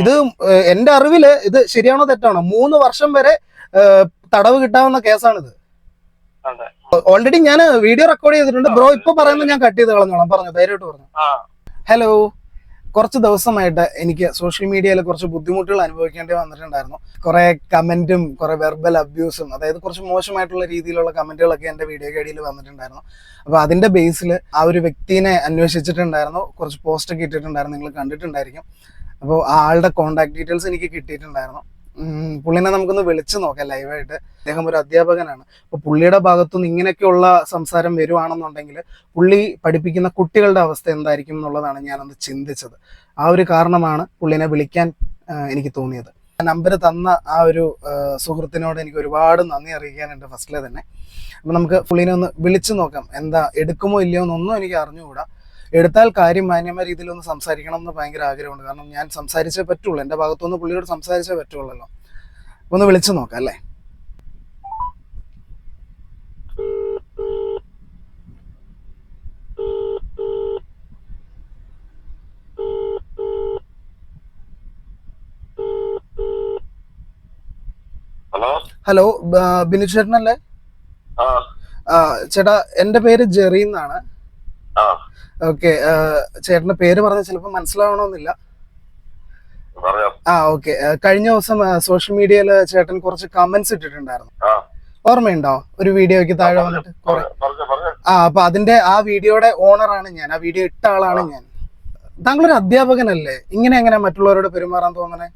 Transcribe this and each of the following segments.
ഇത് എന്റെ അറിവിൽ ഇത് ശരിയാണോ തെറ്റാണോ? മൂന്ന് വർഷം വരെ തടവ് കിട്ടാവുന്ന കേസാണിത്. ഓൾറെഡി ഞാൻ വീഡിയോ റെക്കോർഡ് ചെയ്തിട്ടുണ്ട്. ബ്രോ ഇപ്പൊ പറയുന്നത് ഞാൻ കട്ട് ചെയ്ത് കളഞ്ഞോളാം. പറഞ്ഞു ധൈര്യമായിട്ട് പറഞ്ഞു. ഹലോ കുറച്ച് ദിവസമായിട്ട് എനിക്ക് സോഷ്യൽ മീഡിയയിൽ കുറച്ച് ബുദ്ധിമുട്ടുകൾ അനുഭവിക്കേണ്ടി വന്നിട്ടുണ്ടായിരുന്നു. കുറെ കമന്റും കുറെ വെർബൽ അബ്യൂസും അതായത് കുറച്ച് മോശമായിട്ടുള്ള രീതിയിലുള്ള കമന്റുകളൊക്കെ എന്റെ വീഡിയോയ്ക്ക് അടിയിൽ വന്നിട്ടുണ്ടായിരുന്നു. അപ്പോൾ അതിന്റെ ബേസിൽ ആ ഒരു വ്യക്തിനെ അന്വേഷിച്ചിട്ടുണ്ടായിരുന്നു. കുറച്ച് പോസ്റ്റൊക്കെ ഇട്ടിട്ടുണ്ടായിരുന്നു. നിങ്ങൾ കണ്ടിട്ടുണ്ടായിരിക്കും. അപ്പോൾ ആളുടെ കോൺടാക്ട് ഡീറ്റെയിൽസ് എനിക്ക് കിട്ടിയിട്ടുണ്ടായിരുന്നു. പുള്ളിനെ നമുക്കൊന്ന് വിളിച്ചു നോക്കാം ലൈവായിട്ട് അദ്ദേഹം ഒരു അധ്യാപകനാണ്. അപ്പോൾ പുള്ളിയുടെ ഭാഗത്തുനിന്ന് ഇങ്ങനെയൊക്കെയുള്ള സംസാരം വരുവാണെന്നുണ്ടെങ്കിൽ പുള്ളി പഠിപ്പിക്കുന്ന കുട്ടികളുടെ അവസ്ഥ എന്തായിരിക്കും എന്നുള്ളതാണ് ഞാനന്ന് ചിന്തിച്ചത്. ആ ഒരു കാരണമാണ് പുള്ളിനെ വിളിക്കാൻ എനിക്ക് തോന്നിയത്. നമ്പർ തന്ന ആ ഒരു സുഹൃത്തിനോട് എനിക്ക് ഒരുപാട് നന്ദി അറിയിക്കാനുണ്ട് ഫസ്റ്റിലെ തന്നെ. അപ്പം നമുക്ക് പുള്ളിനെ ഒന്ന് വിളിച്ചു നോക്കാം. എന്താ എടുക്കുമോ ഇല്ലയോ എന്നൊന്നും എനിക്ക് അറിഞ്ഞുകൂടാ. എടുത്താൽ കാര്യം മാന്യമായ രീതിയിൽ ഒന്ന് സംസാരിക്കണം എന്ന് ഭയങ്കര ആഗ്രഹമുണ്ട്. കാരണം ഞാൻ സംസാരിച്ചേ പറ്റുള്ളൂ. എന്റെ ഭാഗത്തുനിന്ന് പുള്ളിയോട് സംസാരിച്ചേ പറ്റുള്ളല്ലോ. ഒന്ന് വിളിച്ചു നോക്കാം അല്ലേ? ഹലോ? ബിനു ചേട്ടനല്ലേ? ചേട്ടാ എന്റെ പേര് ജെറി എന്നാണ് ഓക്കെ ചേട്ടന്റെ പേര് പറഞ്ഞാൽ ചിലപ്പോൾ മനസ്സിലാവണമെന്നില്ല. പറഞ്ഞോ. ആ ഓക്കെ. കഴിഞ്ഞ ദിവസം സോഷ്യൽ മീഡിയയിൽ ചേട്ടൻ കുറച്ച് കമന്റ്സ് ഇട്ടിട്ടുണ്ടായിരുന്നു. ഓർമ്മയുണ്ടോ? ഒരു വീഡിയോയ്ക്ക് താഴെ വന്നിട്ട് പറഞ്ഞോ. പറഞ്ഞോ ആ അപ്പൊ അതിന്റെ ആ വീഡിയോയുടെ ഓണറാണ് ഞാൻ. ആ വീഡിയോ ഇട്ട ആളാണ് ഞാൻ. താങ്കൾ ഒരു അധ്യാപകനല്ലേ? ഇങ്ങനെ എങ്ങനെ മറ്റുള്ളവരോട് പെരുമാറാൻ തോന്നണേ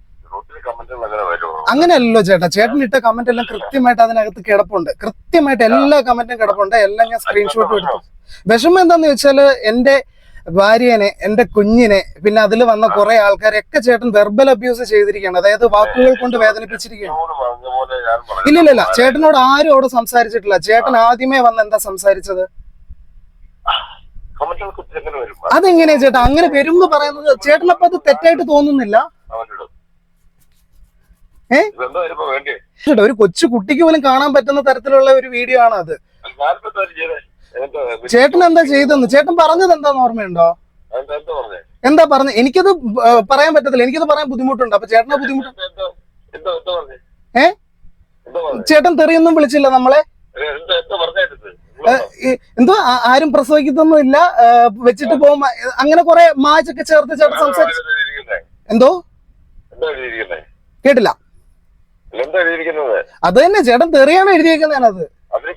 അങ്ങനെയല്ലല്ലോ ചേട്ടാ. ചേട്ടൻ ഇട്ട കമന്റ് എല്ലാം കൃത്യമായിട്ട് അതിനകത്ത് കിടപ്പുണ്ട്. കൃത്യമായിട്ട് എല്ലാ കമന്റും കിടപ്പുണ്ട്. എല്ലാം ഞാൻ സ്ക്രീൻഷോട്ട് എടുത്തു. വിഷമം എന്താന്ന് വെച്ചാൽ എന്റെ ഭാര്യനെ എന്റെ കുഞ്ഞിനെ പിന്നെ അതിൽ വന്ന കുറെ ആൾക്കാരെയൊക്കെ ചേട്ടൻ വെർബൽ അബ്യൂസ് ചെയ്തിരിക്കുകയാണ്. അതായത് വാക്കുകൾ കൊണ്ട് വേദനിപ്പിച്ചിരിക്കുകയാണ്. എന്നോട് പറഞ്ഞ പോലെ ഞാൻ പറഞ്ഞു ഇല്ല ഇല്ല ഇല്ല ചേട്ടനോട് ആരും അവിടെ സംസാരിച്ചിട്ടില്ല. ചേട്ടൻ ആദ്യമേ വന്ന് എന്താ സംസാരിച്ചത്? അതെങ്ങനെയാ ചേട്ടാ? അങ്ങനെ വരുമ്പോ പറയുന്നത് ചേട്ടനപ്പോ അത് തെറ്റായിട്ട് തോന്നുന്നില്ല. ഏ? ഇതെന്താ വരുമ്പോ വേണ്ടി? ചേട്ടാ ഒരു കൊച്ചു കുട്ടിക്ക് പോലും കാണാൻ പറ്റുന്ന തരത്തിലുള്ള ഒരു വീഡിയോ ആണ് അത്. ചേട്ടൻ എന്താ ചെയ്തെന്ന് ചേട്ടൻ പറഞ്ഞത് എന്താന്ന് ഓർമ്മയുണ്ടോ? എന്താ പറഞ്ഞേ? എനിക്കത് പറയാൻ പറ്റത്തില്ല. എനിക്കത് പറയാൻ ബുദ്ധിമുട്ടുണ്ട്. അപ്പൊ ചേട്ടനെ ബുദ്ധിമുട്ട് ഏ? ചേട്ടൻ തെറിയൊന്നും വിളിച്ചില്ല നമ്മളെ? എന്താ ആരും പ്രസവിക്കുന്നൊന്നും ഇല്ല. വെച്ചിട്ട് പോകും അങ്ങനെ കുറെ മാച്ചൊക്കെ ചേർത്ത് ചേട്ടൻ സംസാരിച്ചു എന്തോ? കേട്ടില്ല. അത് തന്നെ ചേട്ടൻ തെറിയാണ് എഴുതിയേക്കുന്നത് അത്. അതിനെ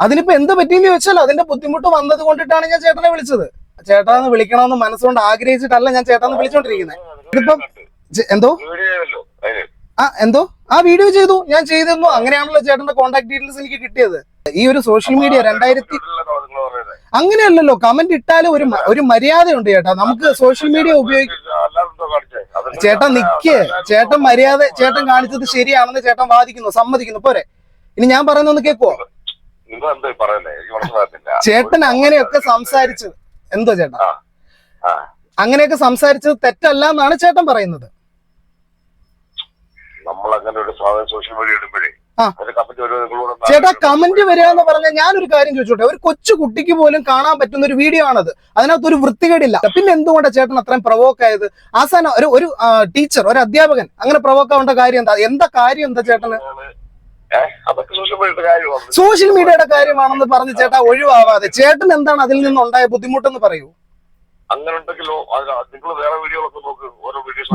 അതിനിപ്പോ എന്ത് പറ്റിയെന്ന് ചോദിച്ചാൽ അതിന്റെ ബുദ്ധിമുട്ട് വന്നത് കൊണ്ടിട്ടാണ് ഞാൻ ചേട്ടനെ വിളിച്ചത്. ചേട്ടാന്ന് വിളിക്കണമെന്ന് മനസ്സുകൊണ്ട് ആഗ്രഹിച്ചിട്ടല്ല ഞാൻ ചേട്ടാന്ന് വിളിച്ചോണ്ടിരിക്കുന്നത് ഇതിപ്പം എന്തോ? ആ എന്തോ? ആ വീഡിയോ ചെയ്തു. ഞാൻ ചെയ്തിരുന്നു. അങ്ങനെയാണല്ലോ ചേട്ടന്റെ കോൺടാക്ട് ഡീറ്റെയിൽസ് എനിക്ക് കിട്ടിയത്. ഈ ഒരു സോഷ്യൽ മീഡിയ രണ്ടായിരത്തി അങ്ങനെയല്ലല്ലോ കമന്റ് ഇട്ടാലും ഒരു ഒരു മര്യാദയുണ്ട് ചേട്ടാ. നമുക്ക് സോഷ്യൽ മീഡിയ ഉപയോഗിക്കും? ചേട്ടൻ നിക്കേ. ചേട്ടൻ മര്യാദ ചേട്ടൻ കാണിച്ചത് ശരിയാണെന്ന് ചേട്ടൻ വാദിക്കുന്നു സമ്മതിക്കുന്നു. പോരെ. ഇനി ഞാൻ പറയുന്നൊന്ന് കേക്കോ ചേട്ടൻ അങ്ങനെയൊക്കെ സംസാരിച്ചത് എന്തോ ചേട്ടാ? അങ്ങനെയൊക്കെ സംസാരിച്ചത് തെറ്റല്ല എന്നാണ് ചേട്ടൻ പറയുന്നത്. നമ്മൾ അങ്ങനെ ഒരു സോഷ്യൽ മീഡിയ ഇടുമ്പോഴേ ചേട്ടാ കമന്റ് വരിക എന്ന് പറഞ്ഞാൽ ഞാനൊരു കാര്യം ചോദിച്ചോട്ടെ? ഒരു കൊച്ചു കുട്ടിക്ക് പോലും കാണാൻ പറ്റുന്ന ഒരു വീഡിയോ ആണത്. അതിനകത്ത് ഒരു വൃത്തികേടില്ല. പിന്നെ എന്തുകൊണ്ടാണ് ചേട്ടൻ അത്രയും പ്രവോക്ക് ആയത്? ആസാന ഒരു ഒരു ടീച്ചർ ഒരു അധ്യാപകൻ അങ്ങനെ പ്രവോക്ക് ആവേണ്ട കാര്യം എന്താ? എന്താ കാര്യം എന്താ ചേട്ടന്? സോഷ്യൽ മീഡിയയുടെ കാര്യമാണെന്ന് പറഞ്ഞ് ചേട്ടാ ഒഴിവാവാതെ. ചേട്ടൻ എന്താണ് അതിൽ നിന്നുണ്ടായ ബുദ്ധിമുട്ടെന്ന് പറയൂ?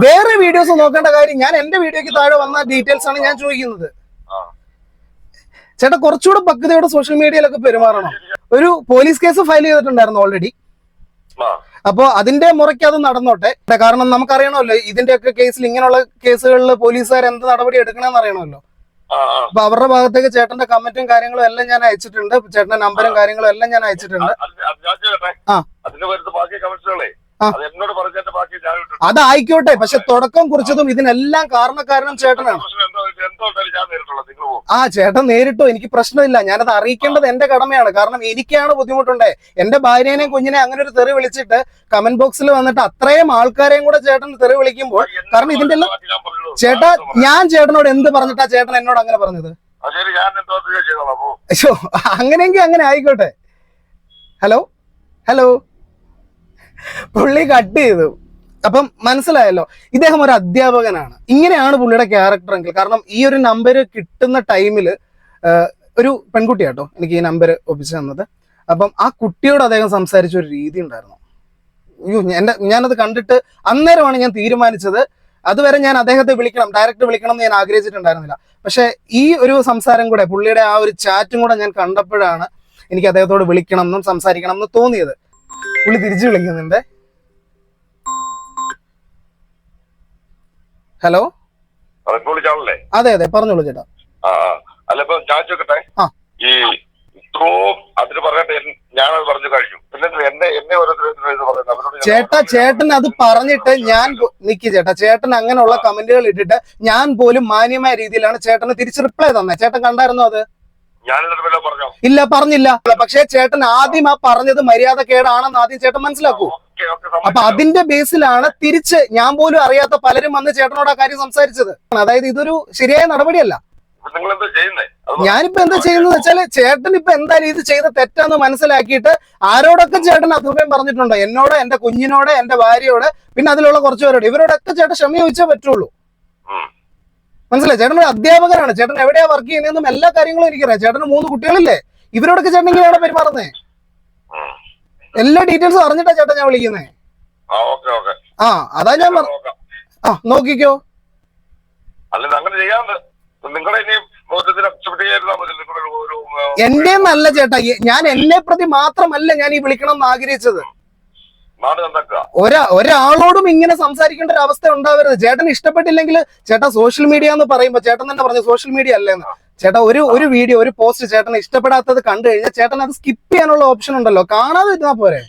വേറെ വീഡിയോസ് നോക്കേണ്ട കാര്യം ഞാൻ എന്റെ വീഡിയോക്ക് താഴെ വന്ന ഡീറ്റെയിൽസ് ആണ് ഞാൻ ചോദിക്കുന്നത്. ചേട്ടാ കുറച്ചുകൂടെ പക്വതയോടെ സോഷ്യൽ മീഡിയയിലൊക്കെ പെരുമാറണം. ഒരു പോലീസ് കേസ് ഫയൽ ചെയ്തിട്ടുണ്ടായിരുന്നു ഓൾറെഡി അപ്പൊ അതിന്റെ മുറയ്ക്ക് അത് നടന്നോട്ടെ. കാരണം നമുക്കറിയണമല്ലോ ഇതിന്റെയൊക്കെ കേസിൽ ഇങ്ങനെയുള്ള കേസുകളിൽ പോലീസുകാർ എന്ത് നടപടി എടുക്കണമെന്ന് അറിയണമല്ലോ. അപ്പൊ അവരുടെ ഭാഗത്തേക്ക് ചേട്ടന്റെ കമന്റും കാര്യങ്ങളും എല്ലാം ഞാൻ അയച്ചിട്ടുണ്ട്. ചേട്ടന്റെ നമ്പറും കാര്യങ്ങളും എല്ലാം ഞാൻ അയച്ചിട്ടുണ്ട്. അത് അതായിക്കോട്ടെ പക്ഷെ തുടക്കം കുറിച്ചതും ഇതിനെല്ലാം കാരണക്കാരനും ചേട്ടനാണ്. ആ ചേട്ടൻ നേരിട്ടോ എനിക്ക് പ്രശ്നമില്ല. ഞാനത് അറിയിക്കേണ്ടത് എന്റെ കടമയാണ്. കാരണം എനിക്കാണ് ബുദ്ധിമുട്ടുണ്ടേ. എന്റെ ഭാര്യേനെയും കുഞ്ഞിനെ അങ്ങനെ ഒരു തെറി വിളിച്ചിട്ട് കമന്റ് ബോക്സിൽ വന്നിട്ട് അത്രയും ആൾക്കാരെയും കൂടെ ചേട്ടൻ തെറി വിളിക്കുമ്പോൾ കാരണം ഇതിന്റെ എല്ലാം ചേട്ടാ ഞാൻ ചേട്ടനോട് എന്ത് പറഞ്ഞിട്ടാ ചേട്ടൻ എന്നോട് അങ്ങനെ പറഞ്ഞത്? അയ്യോ അങ്ങനെയെങ്കിൽ അങ്ങനെ ആയിക്കോട്ടെ. ഹലോ? ഹലോ? പുള്ളി കട്ട് ചെയ്തു. അപ്പം മനസ്സിലായല്ലോ ഇദ്ദേഹം ഒരു അധ്യാപകനാണ്. ഇങ്ങനെയാണ് പുള്ളിയുടെ ക്യാരക്ടർ എങ്കിൽ കാരണം ഈ ഒരു നമ്പർ കിട്ടുന്ന ടൈമിൽ ഒരു പെൺകുട്ടിയാട്ടോ എനിക്ക് ഈ നമ്പർ ഒപ്പിച്ചു തന്നത്. അപ്പം ആ കുട്ടിയോട് അദ്ദേഹം സംസാരിച്ച ഒരു രീതി ഉണ്ടായിരുന്നു. അയ്യോ എന്റെ ഞാനത് കണ്ടിട്ട് അന്നേരമാണ് ഞാൻ തീരുമാനിച്ചത്. അതുവരെ ഞാൻ അദ്ദേഹത്തെ വിളിക്കണം ഡയറക്റ്റ് വിളിക്കണം എന്ന് ഞാൻ ആഗ്രഹിച്ചിട്ടുണ്ടായിരുന്നില്ല. പക്ഷെ ഈ ഒരു സംസാരം കൂടെ പുള്ളിയുടെ ആ ഒരു ചാറ്റും കൂടെ ഞാൻ കണ്ടപ്പോഴാണ് എനിക്ക് അദ്ദേഹത്തോട് വിളിക്കണം എന്നും സംസാരിക്കണം എന്നും തോന്നിയത്. പുള്ളി തിരിച്ചു വിളിക്കുന്നുണ്ട്. ഹലോ? അതെ അതെ പറഞ്ഞോളൂ ചേട്ടാ. ആ ആ. അല്ല ഇപ്പൊ ഞാൻ ചോദിക്കട്ടെ? ഈ ഇത്രയും അതിന് പറഞ്ഞിട്ട് എൻ- ഞാനത് പറഞ്ഞു കഴിഞ്ഞു. പിന്നെ എന്നെ എന്നെ ഓരോരുത്തരും ചേട്ടാ ചേട്ടൻ അത് പറഞ്ഞിട്ട് ഞാൻ നിക്കി ചേട്ടാ ചേട്ടൻ അങ്ങനെയുള്ള കമന്റുകൾ ഇട്ടിട്ട് ഞാൻ പോലും മാന്യമായ രീതിയിലാണ് ചേട്ടന് തിരിച്ച് റിപ്ലൈ തന്നെ. ചേട്ടൻ കണ്ടായിരുന്നു അത്? ഇല്ല പറഞ്ഞില്ല. പക്ഷെ ചേട്ടൻ ആദ്യം ആ പറഞ്ഞത് മര്യാദ കേടാണെന്ന് ആദ്യം ചേട്ടൻ മനസ്സിലാക്കൂ. അപ്പൊ അതിന്റെ ബേസിലാണ് തിരിച്ച് ഞാൻ പോലും അറിയാത്ത പലരും വന്ന് ചേട്ടനോട് ആ കാര്യം സംസാരിച്ചത്. അതായത് ഇതൊരു ശരിയായ നടപടിയല്ല. ഞാനിപ്പോ എന്താ ചെയ്യുന്നത് വെച്ചാൽ ചേട്ടൻ ഇപ്പൊ എന്തായാലും ഇത് ചെയ്ത തെറ്റാന്ന് മനസ്സിലാക്കിയിട്ട് ആരോടൊക്കെ ചേട്ടൻ അഭിപ്രായം പറഞ്ഞിട്ടുണ്ടോ? എന്നോട് എന്റെ കുഞ്ഞിനോട് എന്റെ ഭാര്യയോട് പിന്നെ അതിലുള്ള കുറച്ചു പേരോട്. ഇവരോടൊക്കെ ചേട്ടൻ ക്ഷമ ചോദിച്ചേ പറ്റുള്ളൂ. മനസ്സിലായി? ചേട്ടൻ ഒരു അധ്യാപകനാണ്. ചേട്ടൻ എവിടെയാ വർക്ക് ചെയ്യുന്നതെന്നും എല്ലാ കാര്യങ്ങളും എനിക്കറിയാം. ചേട്ടന് മൂന്ന് കുട്ടികളില്ലേ. ഇവരോടൊക്കെ ചേട്ടൻ ഇങ്ങനെയാണ് പെരുമാറുന്നത്. എല്ലാ ഡീറ്റെയിൽസും അറിഞ്ഞിട്ടാ ചേട്ടാ ഞാൻ വിളിക്കുന്നത് ആ അതാ ഞാൻ ആ നോക്കിക്കോ. എന്റെ നല്ല ചേട്ടാ. ഞാൻ എന്നെ പ്രതി മാത്രമല്ല ഞാൻ ഈ വിളിക്കണം എന്ന് ആഗ്രഹിച്ചത് ഒരാ ഒരാളോടും ഇങ്ങനെ സംസാരിക്കേണ്ട ഒരു അവസ്ഥ ഉണ്ടാവരുത്. ചേട്ടൻ ഇഷ്ടപ്പെട്ടില്ലെങ്കിൽ ചേട്ടാ സോഷ്യൽ മീഡിയ എന്ന് പറയുമ്പോ ചേട്ടൻ തന്നെ പറഞ്ഞു സോഷ്യൽ മീഡിയ അല്ലേന്ന് ചേട്ടാ ഒരു ഒരു വീഡിയോ ഒരു പോസ്റ്റ് ചേട്ടൻ ഇഷ്ടപ്പെടാത്തത് കണ്ടു കഴിഞ്ഞാൽ ചേട്ടൻ അത് സ്കിപ്പ് ചെയ്യാനുള്ള ഓപ്ഷൻ ഉണ്ടല്ലോ. കാണാതെ ഇരുന്നാ പോരെ.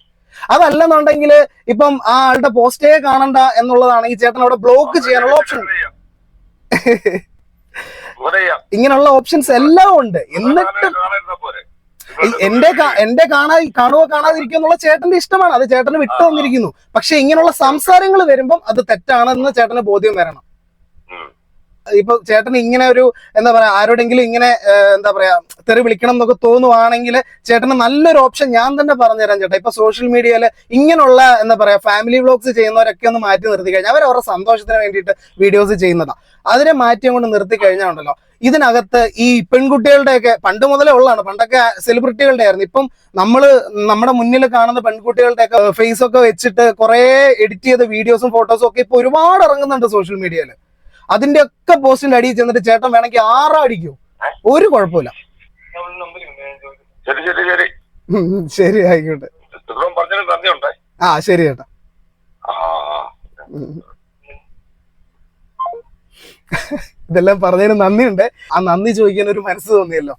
അതല്ലെന്നുണ്ടെങ്കിൽ ഇപ്പം ആ ആളുടെ പോസ്റ്റേ കാണണ്ട എന്നുള്ളതാണെങ്കിൽ ചേട്ടൻ അവിടെ ബ്ലോക്ക് ചെയ്യാനുള്ള ഓപ്ഷൻ ഇങ്ങനെയുള്ള ഓപ്ഷൻസ് എല്ലാം ഉണ്ട്. എന്നിട്ട് എന്റെ എന്റെ കാണാ കാണുവോ കാണാതിരിക്കുക എന്നുള്ള ചേട്ടന്റെ ഇഷ്ടമാണ്. അത് ചേട്ടന് വിട്ടു വന്നിരിക്കുന്നു പക്ഷെ ഇങ്ങനെയുള്ള സംസാരങ്ങൾ വരുമ്പം അത് തെറ്റാണെന്ന് ചേട്ടന് ബോധ്യം വരണം. ഇപ്പൊ ചേട്ടൻ ഇങ്ങനെ ഒരു എന്താ പറയാ ആരോടെങ്കിലും ഇങ്ങനെ എന്താ പറയാ തെറി വിളിക്കണം എന്നൊക്കെ തോന്നുവാണെങ്കിൽ ചേട്ടന് നല്ലൊരു ഓപ്ഷൻ ഞാൻ തന്നെ പറഞ്ഞുതരാം ചേട്ടാ. ഇപ്പൊ സോഷ്യൽ മീഡിയയിൽ ഇങ്ങനെയുള്ള എന്താ പറയാ ഫാമിലി വ്ളോഗ്സ് ചെയ്യുന്നവരൊക്കെ ഒന്ന് മാറ്റി നിർത്തി കഴിഞ്ഞാൽ അവർ അവരുടെ സന്തോഷത്തിന് വേണ്ടിയിട്ട് വീഡിയോസ് ചെയ്യുന്നതാ. അതിനെ മാറ്റി കൊണ്ട് നിർത്തി കഴിഞ്ഞാൽ ഉണ്ടല്ലോ. ഇതിനകത്ത് ഈ പെൺകുട്ടികളുടെയൊക്കെ പണ്ട് മുതലേ ഉള്ളതാണ്. പണ്ടൊക്കെ സെലിബ്രിറ്റികളുടെ ആയിരുന്നു. ഇപ്പം നമ്മൾ നമ്മുടെ മുന്നിൽ കാണുന്ന പെൺകുട്ടികളുടെയൊക്കെ ഫേസ് ഒക്കെ വെച്ചിട്ട് കുറെ എഡിറ്റ് ചെയ്ത വീഡിയോസും ഫോട്ടോസും ഒക്കെ ഇപ്പൊ ഒരുപാട് ഇറങ്ങുന്നുണ്ട് സോഷ്യൽ മീഡിയയിൽ അതിന്റെ ഒക്കെ പോസ്റ്റിന്റെ അടിയിൽ ചെന്നിട്ട് ചേട്ടൻ വേണമെങ്കിൽ ആറാ അടിക്കൂ. ഒരു കുഴപ്പമില്ല. ശരി ശരി ശരി. ഉം, ശരി ആയിക്കോട്ടെ. ആ ശരി ചേട്ടാ. ഇതെല്ലാം പറഞ്ഞതിന് നന്ദിയുണ്ട്. ആ നന്ദി ചോദിക്കാൻ ഒരു മനസ്സ് തോന്നിയല്ലോ.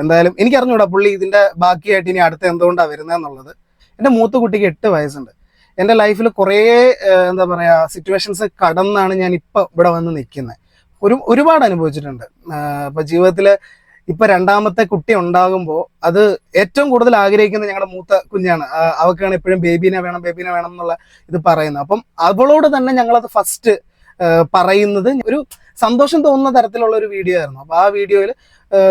എന്തായാലും എനിക്ക് അറിഞ്ഞൂടാ പുള്ളി ഇതിന്റെ ബാക്കിയായിട്ട് ഇനി അടുത്ത എന്തുകൊണ്ടാണ് വരുന്നതെന്നുള്ളത്. എന്റെ മൂത്ത കുട്ടിക്ക് എട്ട് വയസ്സുണ്ട്. എന്റെ ലൈഫിൽ കുറേ എന്താ പറയാ സിറ്റുവേഷൻസ് കടന്നാണ് ഞാൻ ഇപ്പൊ ഇവിടെ വന്ന് നിൽക്കുന്നത്. ഒരു ഒരുപാട് അനുഭവിച്ചിട്ടുണ്ട്. ഇപ്പം ജീവിതത്തിൽ ഇപ്പൊ രണ്ടാമത്തെ കുട്ടി ഉണ്ടാകുമ്പോൾ അത് ഏറ്റവും കൂടുതൽ ആഗ്രഹിക്കുന്നത് ഞങ്ങളുടെ മൂത്ത കുഞ്ഞാണ്. അവൾക്കാണ് എപ്പോഴും ബേബീനെ വേണം ബേബീനെ വേണം എന്നുള്ള ഇത് പറയുന്നത്. അപ്പം അവളോട് തന്നെ ഞങ്ങളത് ഫസ്റ്റ് പറയുന്നത് ഒരു സന്തോഷം തോന്നുന്ന തരത്തിലുള്ള ഒരു വീഡിയോ ആയിരുന്നു. അപ്പൊ ആ വീഡിയോയിൽ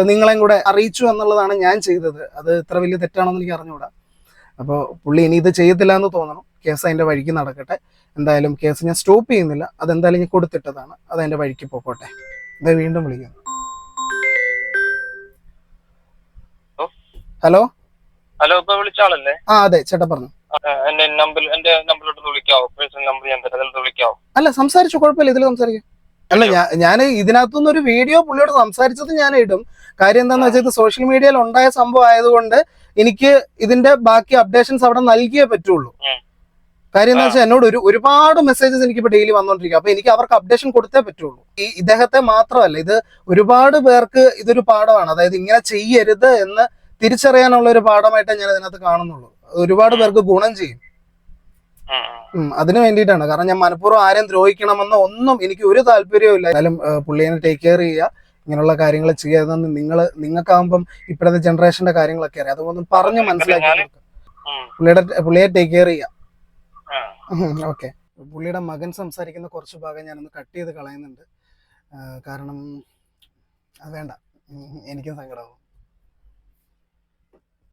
നിങ്ങളെയും കൂടെ അറിയിച്ചു എന്നുള്ളതാണ് ഞാൻ ചെയ്തത്. അത് ഇത്ര വലിയ തെറ്റാണെന്ന് എനിക്ക് അറിഞ്ഞുകൂടാ. അപ്പോൾ പുള്ളി ഇനി ഇത് ചെയ്യത്തില്ല എന്ന് തോന്നണം. കേസ് അതിന്റെ വഴിക്ക് നടക്കട്ടെ. എന്തായാലും കേസ് ഞാൻ സ്റ്റോപ്പ് ചെയ്യുന്നില്ല. അതെന്തായാലും ഞാൻ കൊടുത്തിട്ടതാണ്. അത് അതിന്റെ വഴിക്ക് പോക്കോട്ടെ. ഇത് വീണ്ടും വിളിക്കുന്നു. ഹലോ? ഹലോ? ഇപ്പൊ വിളിച്ച ആളല്ലേ? ആ അതെ ചേട്ടാ പറഞ്ഞു. എന്റെ നമ്പർ എന്റെ നമ്പറിലോട്ട് വിളിക്കാവോ? പേഴ്സണൽ നമ്പർ ഞാൻ തരാം. അതിലോട്ട് വിളിക്കാവോ? അല്ല സംസാരിച്ചു കുഴപ്പമില്ല. ഇതിൽ സംസാരിക്കാം. അല്ല ഞാൻ ഞാൻ ഇതിനകത്തുനിന്ന് ഒരു വീഡിയോ പുള്ളിയോട് സംസാരിച്ചത് ഞാൻ ഇടും കാര്യം എന്താന്ന് വെച്ചാൽ ഇത് സോഷ്യൽ മീഡിയയിൽ ഉണ്ടായ സംഭവം ആയതുകൊണ്ട് എനിക്ക് ഇതിന്റെ ബാക്കി അപ്ഡേഷൻസ് അവിടെ നൽകിയേ പറ്റുള്ളൂ. കാര്യം എന്താ വെച്ചാൽ എന്നോട് ഒരു ഒരുപാട് മെസ്സേജസ് എനിക്ക് ഇപ്പൊ ഡെയിലി വന്നോണ്ടിരിക്കും അപ്പൊ എനിക്ക് അവർക്ക് അപ്ഡേഷൻ കൊടുത്തേ പറ്റുള്ളൂ. ഈ ഇദ്ദേഹത്തെ മാത്രമല്ല ഇത് ഒരുപാട് പേർക്ക് ഇതൊരു പാഠമാണ്. അതായത് ഇങ്ങനെ ചെയ്യരുത് എന്ന് തിരിച്ചറിയാനുള്ള ഒരു പാഠമായിട്ടേ ഞാൻ ഇതിനകത്ത് കാണുന്നുള്ളൂ. ഒരുപാട് പേർക്ക് ഗുണം ചെയ്യും. അതിന് വേണ്ടിയിട്ടാണ്. കാരണം ഞാൻ മനഃപൂർവം ആരെയും ദ്രോഹിക്കണമെന്നോ ഒന്നും എനിക്ക് ഒരു താല്പര്യവും ഇല്ല. എന്നാലും പുള്ളിയെ ടേക്ക് കെയർ ചെയ്യുക ഇങ്ങനെയുള്ള കാര്യങ്ങൾ ചെയ്യാതെന്ന് നിങ്ങൾ നിങ്ങൾക്കാവുമ്പം ഇപ്പോഴത്തെ ജനറേഷന്റെ കാര്യങ്ങളൊക്കെ അറിയാം. അതൊന്നും പറഞ്ഞു മനസ്സിലാക്കി. പുള്ളിയുടെ പുള്ളിയെ ടേക്ക് കെയർ ചെയ്യുക. ആ. ഓക്കെ പുള്ളിയുടെ മകൻ സംസാരിക്കുന്ന കുറച്ച് ഭാഗം ഞാനൊന്ന് കട്ട് ചെയ്ത് കളയുന്നുണ്ട്. കാരണം അത് വേണ്ട. എനിക്കും സങ്കടമാവും